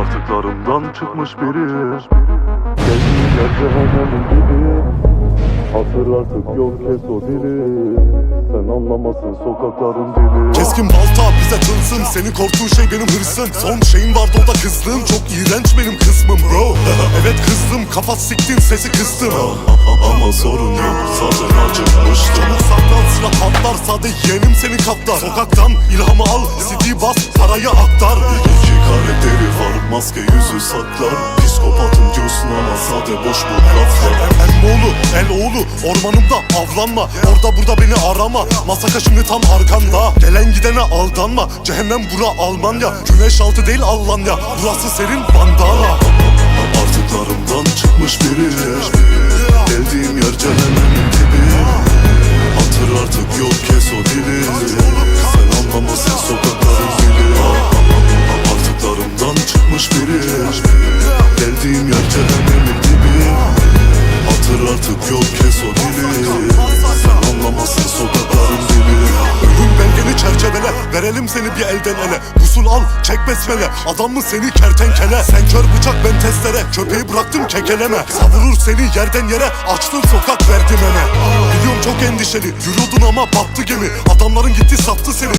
Artıklarımdan çıkmış biri. Yer cehennemin gibi Hatır artık yol kes o dili. Sen anlamasın sokakların dili. Keskin balta bize tılsım Seni korktuğun şey benim hırsın Son şeyin vardı o da kızlığım. Çok iğrenç benim kısmım bro. Evet kızdım. Kafa siktin sesi kıstım. Ama sorun yok zaten acıkmıştım. Çabuk saklan silah patlar Sade yeğenim senin kaptar. Sokaktan ilhamı al CD bas parayı aktar. İki maske yüzü saklar. Psikopatım diyorsun ama sade boş bu laflar. Emmoğlu, el oğlu Ormanımda avlanma. Orada burada beni arama. Masaka şimdi tam arkanda. Gelen gidene aldanma. Cehennem bura Almanya. Güneş altı değil Almanya. Burası senin bandana. Artıklarımdan Verelim seni bir elden ele. Usul al çek besmele. Adam mı seni kertenkele? Sen kör bıçak ben testere. Köpeği bıraktım kekeleme. Savurur seni yerden yere. Açtın sokak verdim eme Biliyorum çok endişeli. Yürüyordun ama battı gemi. Adamların gitti sattı seni